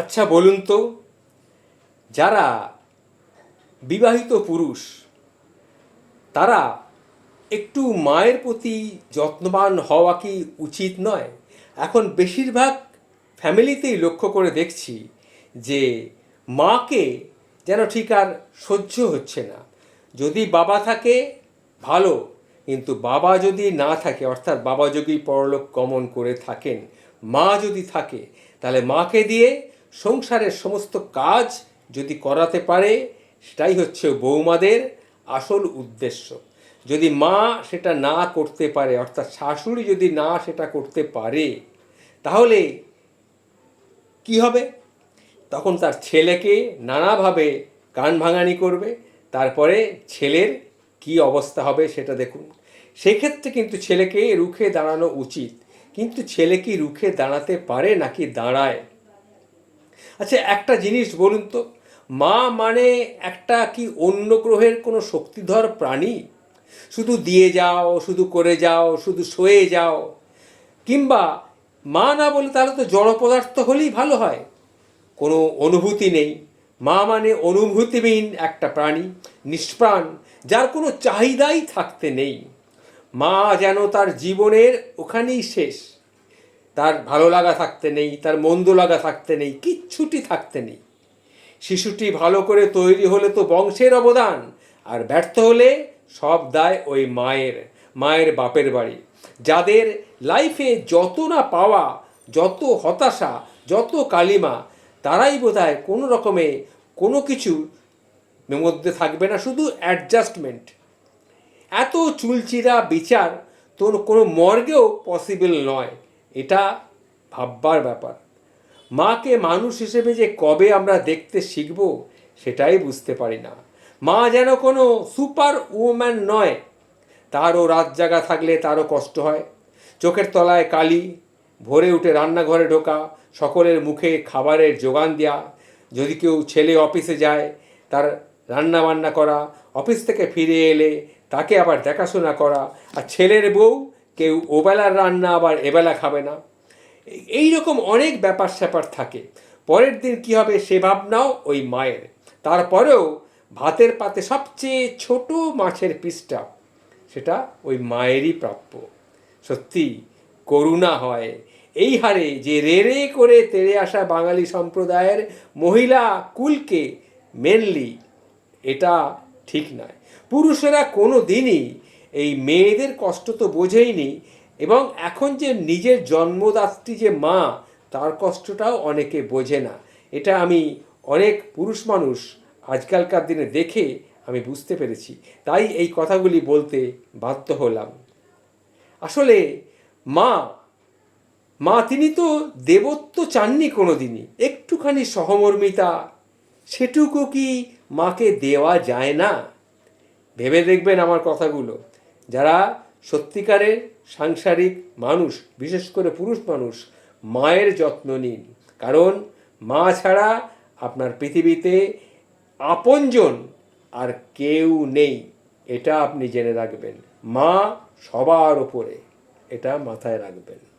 আচ্ছা বলুন তো, যারা বিবাহিত পুরুষ, তারা একটু মায়ের প্রতি যত্নবান হওয়া কি উচিত নয়? এখন বেশিরভাগ ফ্যামিলিতেই লক্ষ্য করে দেখছি যে মাকে যেন ঠিক আর সহ্য হচ্ছে না। যদি বাবা থাকে, ভালো, কিন্তু বাবা যদি না থাকে, অর্থাৎ বাবা যদি পরলোক গমন করে থাকেন, মা যদি থাকে, তাহলে মাকে দিয়ে সংসারের সমস্ত কাজ যদি করাতে পারে, সেটাই হচ্ছে বৌমাদের আসল উদ্দেশ্য। যদি মা সেটা না করতে পারে, অর্থাৎ শাশুড়ি যদি না সেটা করতে পারে, তাহলে কি হবে? তখন তার ছেলেকে নানাভাবে কান ভাঙানি করবে, তারপরে ছেলের কি অবস্থা হবে সেটা দেখুন। সেক্ষেত্রে কিন্তু ছেলেকে রুখে দাঁড়ানো উচিত। কিন্তু ছেলে কি রুখে দাঁড়াতে পারে নাকি দাঁড়ায়? আচ্ছা একটা জিনিস বলুন তো, মা মানে একটা কি অন্য গ্রহের কোনো শক্তিধর প্রাণী? শুধু দিয়ে যাও, শুধু করে যাও, শুধু সয়ে যাও। কিংবা মা না বলে তাহলে তো জড় পদার্থ হলেই ভালো হয়। কোনো অনুভূতি নেই। মা মানে অনুভূতিবিহীন একটা প্রাণী, নিষ্প্রাণ, যার কোনো চাহিদাই থাকতে নেই। মা যেন তার জীবনের ওখানেই শেষ। তার ভালো লাগা থাকতে নেই, তার মন্দ লাগা থাকতে নেই, কিচ্ছুটি থাকতে নেই। শিশুটি ভালো করে তৈরি হলে তো বংশের অবদান, আর ব্যর্থ হলে সব দায় ওই মায়ের মায়ের বাপের বাড়ি। যাদের লাইফে যত না পাওয়া, যত হতাশা, যত কালিমা, তারাই বোধহয় কোনো রকমে কোনো কিছু মধ্যে থাকবে না, শুধু অ্যাডজাস্টমেন্ট এত চুলচিরা বিচার তোর কোনো মর্গেও পসিবল নয়। এটা ভাববার ব্যাপার। মাকে মানুষ হিসেবে যে কবে আমরা দেখতে শিখব সেটাই বুঝতে পারি না। মা যেন কোনো সুপার উম্যান নয়, তারও রাত জাগা থাকলে তারও কষ্ট হয়। চোখের তলায় কালি, ভোরে উঠে রান্নাঘরে ঢোকা, সকলের মুখে খাবারের যোগান দেওয়া যদি কেউ ছেলে অফিসে যায়, তার রান্না বান্না করা, অফিস থেকে ফিরে এলে তাকে আবার দেখাশোনা করা, আর ছেলের বউ কেউ ওবেলার রান্না, আবার এবেলা খাবে না। এই রকম অনেক ব্যাপার স্যাপার থাকে। পরের দিন কী হবে সে ভাবনাও ওই মায়ের। তারপরেও ভাতের পাতে সবচেয়ে ছোট মাছের পিসটা, সেটা ওই মায়েরই প্রাপ্য। সত্যি, করুণা হয়। এই হারে যে রে রে করে তেড়ে আসা বাঙালি সম্প্রদায়ের মহিলা কুলকে মেনলি এটা ঠিক নয়। পুরুষেরা কোনো দিনই এই মেয়েদের কষ্ট তো বোঝেইনি এবং এখন যে নিজের জন্মদাত্রী যে মা, তার কষ্টটাও অনেকে বোঝে না। এটা আমি অনেক পুরুষ মানুষ আজকালকার দিনে দেখে আমি বুঝতে পেরেছি। তাই এই কথাগুলি বলতে বাধ্য হলাম। আসলে মা মা তিনি তো দেবত্ব চাননি কোনো দিনই একটুখানি সহমর্মিতা, সেটুকু কি মাকে দেওয়া যায় না? ভেবে দেখবেন আমার কথাগুলো। যারা সত্যিকারের সাংসারিক মানুষ, বিশেষ করে পুরুষ মানুষ, মায়ের যত্ন নিন। কারণ মা ছাড়া আপনার পৃথিবীতে আপনজন আর কেউ নেই। এটা আপনি জেনে রাখবেন। মা সবার ওপরে এটা মাথায় রাখবেন।